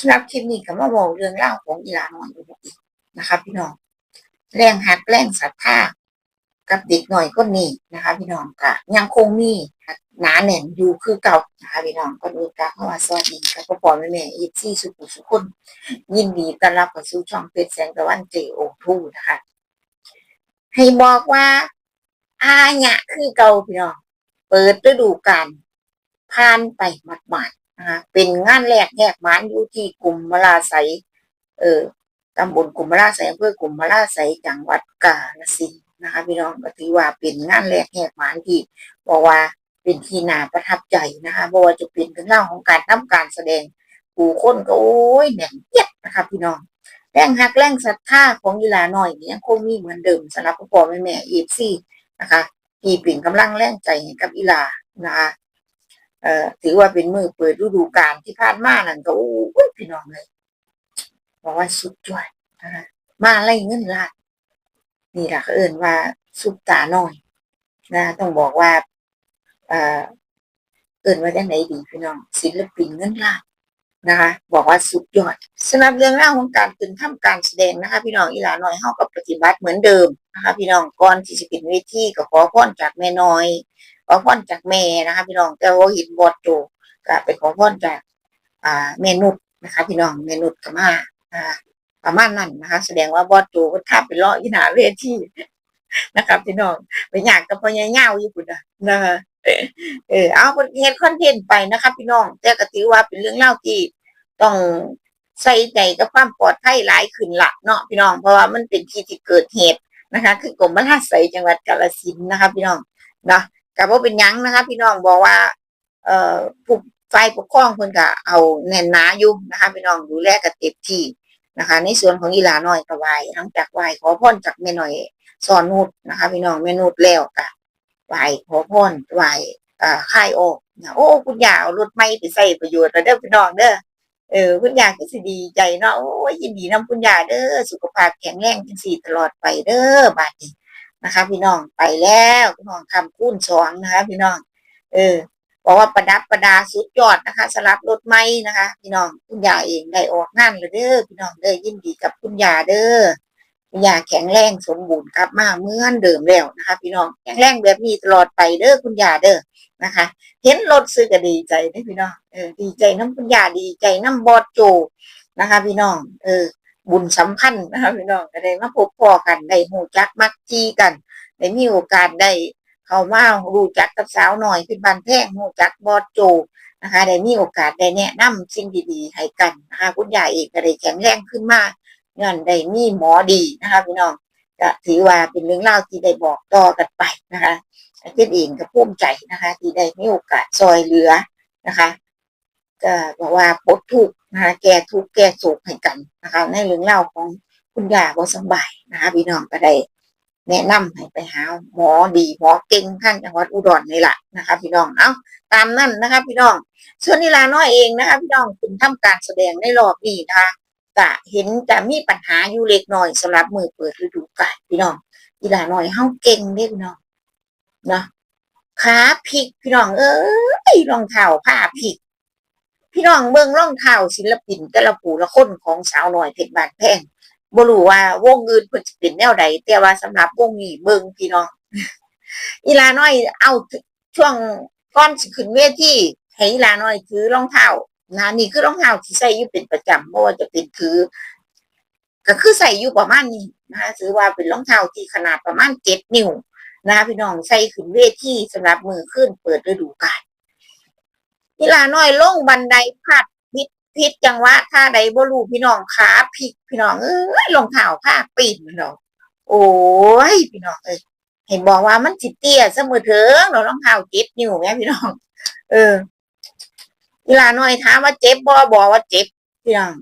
สำหรับคลิปนี้ก็มาบอกเรื่องเล่าของอีหลาน้อยอีกนะคะพี่น้องแรงหักแรงศรัทธากับเด็กหน่อยก็นี่นะคะ พี่น้องก็ยังคงมีหนาแน่นอยู่คือเก่านะคะพี่น้องก็ดูกาเข้ามาสวัสดีกับพ่อปอแม่แม่อีซี่สุขุสุขคนยินดีต้อนรับเข้าสู่ช่องเพชรแสงตะวันเจโอทูนะคะ ให้บอกว่าอาหยะคือเก่าพี่น้องเปิดฤดูกาลผ่านไปหมาด นะคะเป็นงานแรกแหกหมานอยู่ที่กลุ่มมลาไสเออตำบลกลุ่มมลาไสอำเภอกลุ่มมลาไสจังหวัดกาฬสินธุ์นะคะพี่น้องก็ถือว่าเป็นงานแรกแหกหมานที่บอกว่าเป็นที่น่าประทับใจนะคะเพราะว่าจะเป็นเรื่องของการทำการแสดงผู้คนก็โอ้ยแหน่งเอียดนะคะพี่น้องแรงหักแรงศรัทธาของยีหลาหน่อยนี่ยังคงมีเหมือนเดิมสำหรับพ่อพ่อแม่แม่เอฟซีนะคะที่เป็นกำลังแรงใจให้กับอีหลานะคะ เอ่อถือว่าเป็นมือเปิดฤดูกาลที่ผ่านมานั่นก็โอ้ยพี่น้องเลยบอกว่าสุดยอดนะคะมาไล่เงินล้านนี่แหละเอิ่นว่าซุปตาน่อยนะต้องบอกว่าเอ่อเอิ่นว่าจังไหนดีพี่น้องศิลปินเงินล้านนะคะ บอกว่าสุดยอดสำหรับเรื่องราวของการตื่นทำการแสดงนะคะ พี่น้องอีหลาน้อยเฮาก็ปฏิบัติเหมือนเดิมนะคะ พี่น้องก่อนที่จะเป็นเวทีก็ขอพรจากแม่น้อย ขอพรจากแม่นะคะพี่น้องแต่ว่าห็นบอดโจก็ไปขอพรจากอ่าเมนุษนะคะ พี่น้องเมนุษก็มาอ่าประมาณนั้นนะคะ แสดงว่าบอดโจก็ท้าไปเลาะยี่หนาเวทีนะคะพี่น้องไปอยากกับพ่อใหญ่เง่าอยู่พุ่นนะนะคะเออเอาเฮ็ดคอนเทนต์ไปนะคะพี่น้องแต่ก็ถือว่าเป็นเรื่องเล่าที่ต้องใส่ใจกับความปลอดภัยหลายขึ้นละเนาะพี่น้องเพราะว่ามันเป็นที่ที่เกิดเหตุนะคะ คือกรมราชสัยจังหวัดกาฬสินนะคะ พี่น้องเนาะ กับว่าเป็นยังนะคะ พี่น้องบอกว่า เอ่อผู้ฝ่ายปกครองเพิ่นก็เอาแน่นหนาอยู่นะคะ พี่น้องดูแลกันเต็มที่นะคะ ในส่วนของอีหลาน้อยก็ไหวหลังจากไหวขอพรจากแม่น้อยสอนนุชนะคะ พี่น้องแม่นุชแล้วก็ไหวขอพรไหวอ่าค่ายออกนะโอ้คุณยาเอารถไม่ไปใส่ประโยชน์แล้วเด้อพี่น้องเด้อเออคุณยาก็สิดีใจเนาะโอ้ยยินดีนำคุณยาเด้อสุขภาพแข็งแรงจังสี่ตลอดไปเด้อบาดนี้ นะคะ พี่น้องไปแล้วพี่น้องคำคูณสองนะคะ พี่น้อง เออบอกว่าประดับประดาสุดยอดนะคะสลับรถไม้นะคะ พี่น้องคุณยาเองได้ออกงานเลยเด้อพี่น้องเด้อยินดีกับคุณยาเด้อคุณยาแข็งแรงสมบูรณ์กลับมาเหมือนเดิมแล้วนะคะ พี่น้องแข็งแรงแบบนี้ตลอดไปเด้อคุณยาเด้อนะคะ เห็นรถซื้อก็ดีใจเด้พี่น้องเออดีใจน้ำคุณยาดีใจน้ำบอดโจนะคะ พี่น้อง เออ บุญสัมพันธ์นะคะพี่น้องก็ได้มาพบพ่อกันได้หูจักมักจีกันได้มีโอกาสได้เข้ามารู้จักกับสาวหน่อยเป็นบันแท่งหูจักบอดโจนะคะได้มีโอกาสได้แนะนำสิ่งดีๆให้กันนะคะคุณยาเองก็ได้แข็งแรงขึ้นมากเงินได้มีหมอดีนะคะพี่น้องก็ถือว่าเป็นเรื่องเล่าที่ได้บอกต่อกันไปนะคะอาทิตย์เองก็ภูมิใจนะคะ ที่ได้มีโอกาสซอยเหลือนะคะ ก็บอกว่าปดทุกข์นะคะแก้ทุกข์แก้โศกให้กันนะคะ ในเรื่องเล่าของคุณยาบ่สบายนะคะพี่น้องก็ได้แนะนำให้ไปหาหมอดีหมอเก่งข้างจังหวัดอุดรนี่แหละนะคะพี่น้องเอาตามนั่นนะคะพี่น้อง ส่วนนิลาน้อยเองนะคะพี่น้องคุณทำการแสดงในรอบนี้นะคะก็เห็นจะมีปัญหาอยู่เล็กน้อยสำหรับมือเปิดฤดูกาลพี่น้องอีหลาน้อยเฮาเก่งเด้พี่น้องเนาะขาพลิกพี่น้องเอ้ยรองเท้าผ้าพลิก พี่น้องเบิ่งรองเท้าศิลปินแต่ละผู้ละคนของสาวหน้อยเพชรบานแพงบ่รู้ว่าวงอื่นเพิ่นสิเป็นแนวใดแต่ว่าสำหรับวงนี้เบิ่งพี่น้องอีลาน้อยเอาช่วงก่อนสิขึ้นเวทีให้อีลาน้อยถือรองเท้านะนี่คือรองเท้าที่ใส่อยู่เป็นประจำเพราะว่าจะเป็นถือก็คือใส่อยู่ประมาณนี้นะคะถือว่าเป็นรองเท้าที่ขนาดประมาณเจ็ดนิ้วนะคะพี่น้องใส่ขึ้นเวทีสำหรับมือขึ้นเปิดฤดูกาล เวลาน้อยลงบันไดพัดพิษพิษจังหวะท่าใดบ่รู้พี่น้องขาพลิกพี่น้องเอ้ยรองเท้าผ้าปีนพี่น้อง โอ้ยพี่น้องเอ้ยเห็นบอกว่ามันสิเตี้ยเสมอเถิงเรารองเท้าเจ็ดนิ้วแม่พี่น้อง เออเวลาน้อยถามว่าเจ็บบ่บอกว่าเจ็บพี่น้อง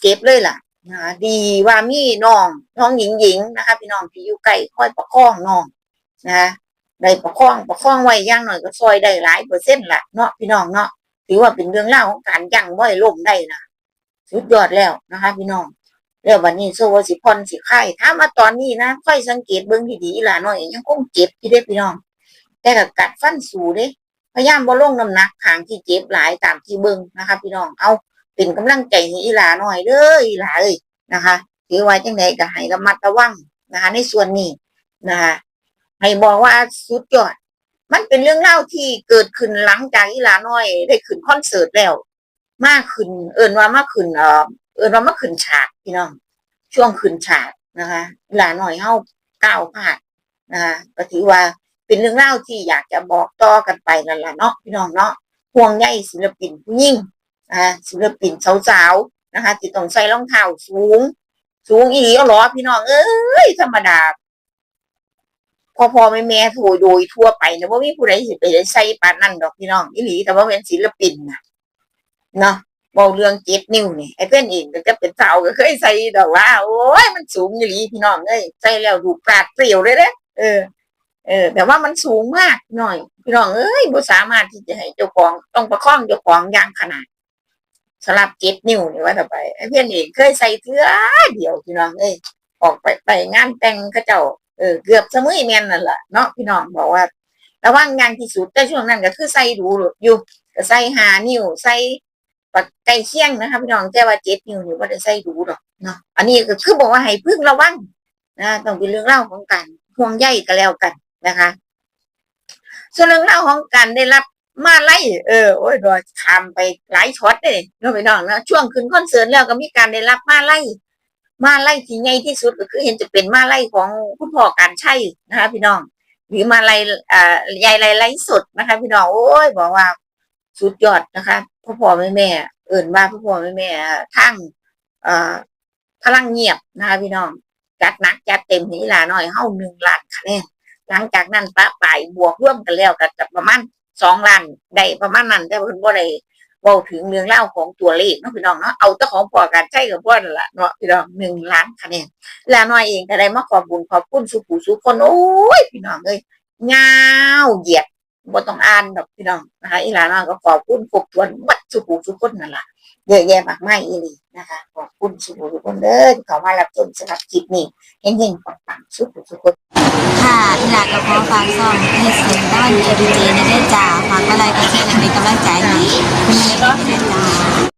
เจ็บเลยล่ะนะดีว่ามีน้องน้องหญิงหญิงนะคะ พี่น้องที่อยู่ใกล้คอยประคองน้องนะ ได้ประคองประคองไว้อย่างหน่อยก็ซอยได้หลายเปอร์เซ็นต์ละเนาะพี่น้องเนาะถือว่าเป็นเรื่องเล่าของการยั่งบ่อยล่มได้นะสุดยอดแล้วนะคะ พี่น้องแล้ววันนี้โซวสิพรสิไข่ถ้ามาตอนนี้นะค่อยสังเกตเบิ้งดีๆล่ะน้อยยังคงเจ็บอยู่เด้พี่น้อง แต่ก็กัดฟันสูเด้พยายามบ่ลงน้ำหนักขางที่เจ็บหลายตามที่เบิ่งนะคะ พี่น้องเอาเป็นกำลังใจให้อีหลาหน่อยเด้ออีหลาเอ้ยนะคะถือไว่าจังไดก็ให้ระมัดระวังนะคะ ในส่วนนี้นะคะ ให้บอกว่าสุดยอด มันเป็นเรื่องเล่าที่เกิดขึ้นหลังจากอีลาน้อย ได้ขึ้นคอนเสิร์ตแล้ว มากขึ้น เอินว่ามากขึ้นเออเอินว่ามาขึ้นฉากพี่น้อง ช่วงขึ้นฉากนะคะอีหลาน้อยเฮาก้าวพลาดนะคะก็ถือว่าเป็นเรื่องเล่าที่อยากจะบอกต่อกันไปนั่นแหละเนาะพี่น้องเนาะห่วงใยศิลปินผู้หญิงอ่าศิลปินสาวๆนะคะที่ต้องใส่รองเท้าสูง สูงอีหลีเอาหรอพี่น้องเอ้ยธรรมดา พอพอแม่แม่โถโดยทั่วไปนะว่ามีผู้ใดสิไปได้ใส่ปานนั่นดอกพี่น้องอีหลีแต่ว่าเป็นศิลปินนะเนาะบอกเรื่องเจ็ดนิ้วนี่ไอ้เพื่อนเองก็จะเป็นสาวก็เคยใส่ดอกว่า โอ้ยมันสูงอีหลีพี่น้องเอ้ยใส่แล้วดูปราดเปรียวเลยเด้เออเออ แต่ว่ามันสูงมากหน่อย พี่น้องเอ้ยบ่สามารถที่จะให้เจ้าของต้องประคองเจ้าของอย่างขนาดสลับเจ็ดนิ้วนี่ว่าต่อไปไอ้เพื่อนเองเคยใส่เทื่อเดียวพี่น้องเอ้ยออกไปไปงานแต่งเขาเจ้า เออเกือบสมุยแมนนั่นแหละเนาะพี่น้องบอกว่าระวังงานที่สุดแต่ช่วงนั้นก็คือใส่ดูอยู่ก็ใส่หานิ้วใส่ปักไก่เคียงนะคะพี่น้องแต่ว่าเจ็ดนิ้วนี่ว่าได้ใส่ดูหรอกเนาะอันนี้ก็คือบอกว่าให้พึ่งระวังนะต้องเป็นเรื่องเล่าของการห่วงใยกันแล้วกันนะคะ ส่วนเรื่องเล่าของการได้รับมาไล่เออโอ้ยโดยทำไปหลายช็อตเลยเนาะพี่น้องนะช่วงขึ้นคอนเสิร์ตแล้วก็มีการได้รับมาไล่ มาไล่ที่ใหญ่ที่สุดก็คือเห็นจะเป็นมาไล่ของคุณพ่อการใช่นะคะพี่น้อง หรือมาไล่อ่ายายไล่ไล่สดนะคะ พี่น้องโอ้ยบอกว่าสุดยอดนะคะพ่อพ่อแม่แม่เอิ่นว่าพ่อพ่อแม่แม่ทั้งเอ่อพลังเงียบนะคะพี่น้องจัดหนักจัดเต็มนี่ลาหน่อยเฮาหนึ่งล้านคะแนนหลังจากนั้นป้าป่ายบวกร่วมกันแล้วก็จะประมาณสองล้านได้ประมาณนั้นแต่เพิ่นบ่ได้ ว้าถึงเรื่องเล่าของตัวเลขเนาะพี่น้องเนาะเอาแต่ของพอการใช้กับพ่อนละเนาะพี่น้องหนึ่งล้านคะแนนแล้วน้อยเองก็ได้มาขอบบุญขอบคุณสุขูสุคนโอ้ยพี่น้องเอ้ยงาวเหยียด บ่ต้องอ่านดอกพี่น้องนะคะอีหลานก็ขอบคุณขอบทวนวัดสุขุสุคนนั่นแหละเยอะแยะมากมายอีหลีนะคะขอบคุณสุขุสุคนเด้อที่เขามารับชมสำหรับคลิปนี้เฮงๆปังๆสุขุสุคนค่ะอีหลานก็ขอฝากซ่อมให้เสียงต้อนเอดีเจในเด้จ้าฝากอะไรก็แค่เป็นกำลังใจให้คุณแม่ก็ได้จ้า